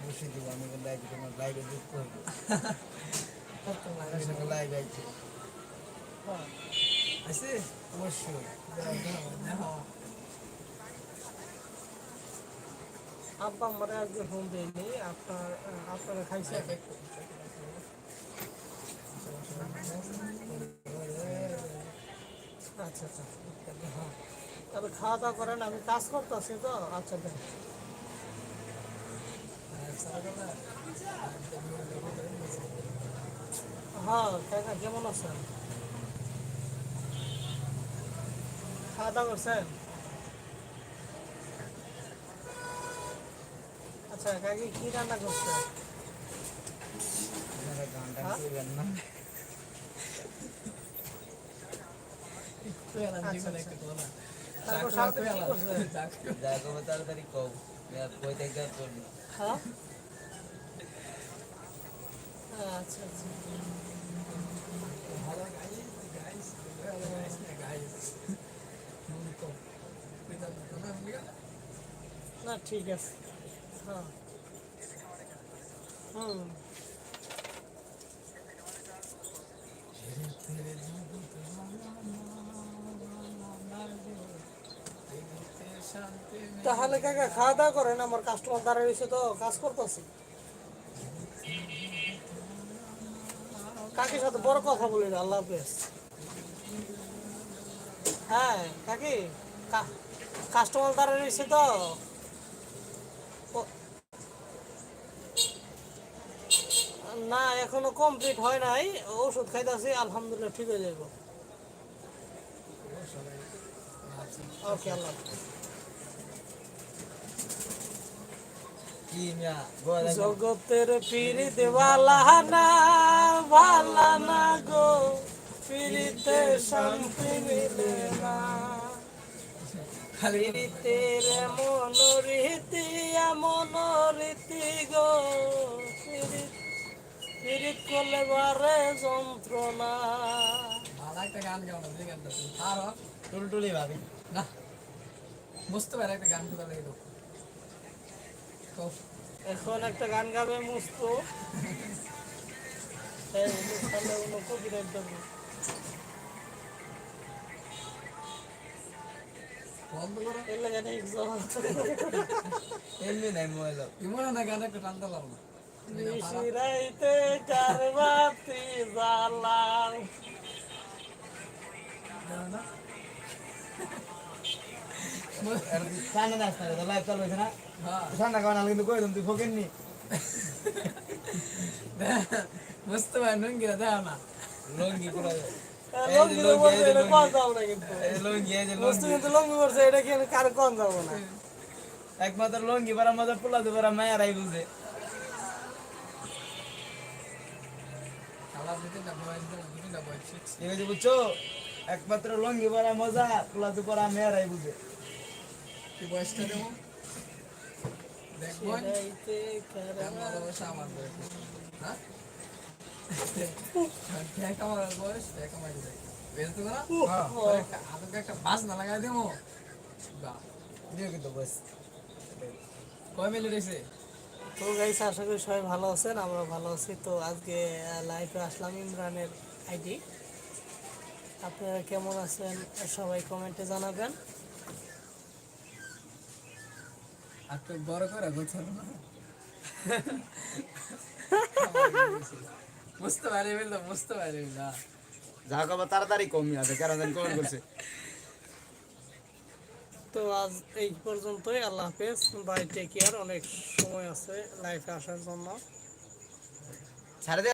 কি কাজ করছ মোবাইলে কাজ করতেছি খাওয়া দাওয়া করি খাওয়া দাওয়া করছি আব্বা আমারে আজকে আপনার আপনারা খাইছেন আচ্ছা আচ্ছা। তবে খাওয়া দাওয়া করেন, আমি কাজ করতেছি তো। আচ্ছা দেন হ্যাঁ কাকা কেমন আছেন? খাওয়া দাওয়া করছেন? আচ্ছা কাকি কি রান্না করছে তারপর সারাদিন কি করছে তাড়াতাড়ি কও কই থেকে করবি হ্যাঁ আচ্ছা আচ্ছা। না, ঠিক আছে। হ্যাঁ। হুম। তাহলে কাকা খাওয়া দাওয়া করেন, আমার কাস্টমার দাঁড়িয়ে তো, কাজ করতেছি। কাকির সাথে বড় কথা বলি না, আল্লাহ হাফেজ। হ্যাঁ কাকি কাস্টমার রয়েছে তো? না এখনও কমপ্লিট হয় নাই ওষুধ খাইতেছি আলহামদুলিল্লাহ ঠিক হয়ে যাব ওকে আল্লাহ জগতের পীড়ি দেওয়ালা না ভালা না গো পীড়িতে শান্তি মিলে না পীড়িতের এমন রীতি এমন রীতি গো পীড়িত করলে বারে যন্ত্রণা একটা গান গাও না তুমি পারো টুলটুলি ভাবি। না বুঝতে পারে একটা গান কোথা থেকে এখন একটা গান গাবে মুস্ত। নিশিরাইতে কারবাতি জালাম ঠান্ডা না আসতে লাইভ চালু হয়েছে না ঠান্ডা খাওয়া না কিন্তু কই দিন তুই ফোকেন নি বুঝতে পারে না লঙ্গি পুরো একমাত্র লঙ্গি পারা মজা পোলা দুপারা মায়েরাই বুঝে বুঝছ একমাত্র লঙ্গি পারা মজা পোলা দুপারা মেয়েরাই বুঝে কি বয়সটা দেবো দেখব আমার তো গাইস আশা করি সবাই ভালো আছেন আমরা ভালো আছি। তো আজকে লাইভে আসলাম ইমরানের আইডি আপনারা কেমন আছেন? সবাই কমেন্টে জানাবেন। বড় করে গোছাল না। বুঝতে পারি বুঝতে পারি না যা কবা তাড়াতাড়ি কমি আছে কারণ জানি কমেন্ট করছে। তো আজ এই পর্যন্তই আল্লাহ হাফেজ। বাই টেক কেয়ার অনেক সময় আছে লাইফে আসার জন্য। ছাড়ে